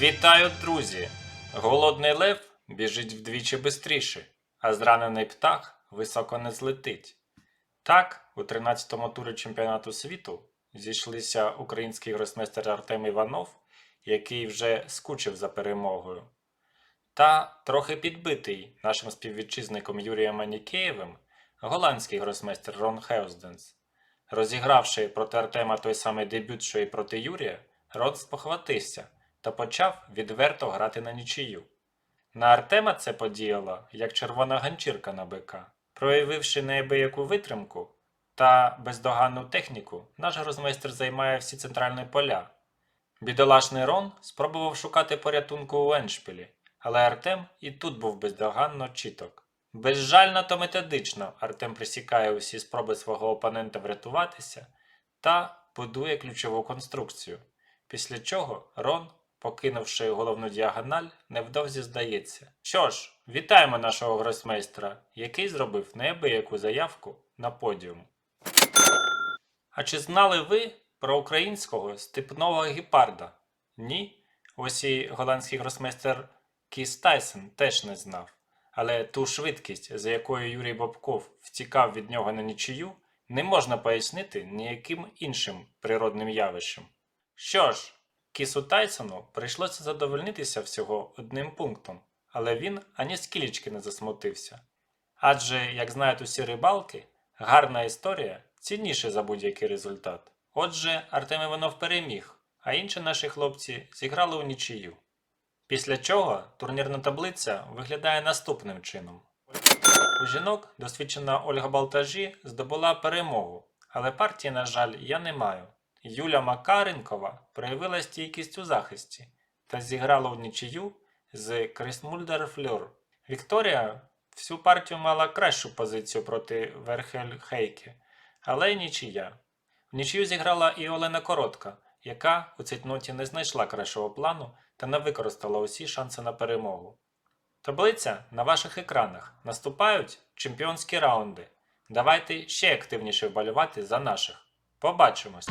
Вітаю, друзі! Голодний лев біжить вдвічі бистріше, а зранений птах високо не злетить. Так, у 13-му турі чемпіонату світу зійшлися український гросмейстер Артем Іванов, який вже скучив за перемогою, та трохи підбитий нашим співвітчизником Юрієм Анікеєвим голландський гросмейстер Рон Хеузденс. Розігравши проти Артема той самий дебют, що і проти Юрія, Рон спохватився та почав відверто грати на нічию. На Артема це подіяло, як червона ганчірка на бика. Проявивши неабияку витримку та бездоганну техніку, наш грозмейстер займає всі центральні поля. Бідолашний Рон спробував шукати порятунку у Еншпілі, але Артем і тут був бездоганно чіток. Безжально та методично Артем присікає усі спроби свого опонента врятуватися та будує ключову конструкцію, після чого Рон, покинувши головну діагональ, невдовзі здається. Що ж, вітаємо нашого гросмейстра, який зробив неабияку заявку на подіум. А чи знали ви про українського степного гепарда? Ні? Ось і голландський гросмейстер Кіс Тайсон теж не знав. Але ту швидкість, за якою Юрій Бобков втікав від нього на нічию, не можна пояснити ніяким іншим природним явищем. Що ж, Кісу Тайсону прийшлося задовольнитися всього одним пунктом, але він ані скілічки не засмутився. Адже, як знають усі рибалки, гарна історія цінніша за будь-який результат. Отже, Артем Іванов переміг, а інші наші хлопці зіграли у нічию. Після чого турнірна таблиця виглядає наступним чином. У жінок досвідчена Ольга Балтажі здобула перемогу, але партії, на жаль, я не маю. Юля Макаренкова проявила стійкість у захисті та зіграла в нічию з Крисмульдер Флюр. Вікторія всю партію мала кращу позицію проти Верхель Хейке, але й нічия. В нічию зіграла і Олена Коротка, яка у цейтноті не знайшла кращого плану та не використала усі шанси на перемогу. Таблиця на ваших екранах. Наступають чемпіонські раунди. Давайте ще активніше вболівати за наших. Побачимось!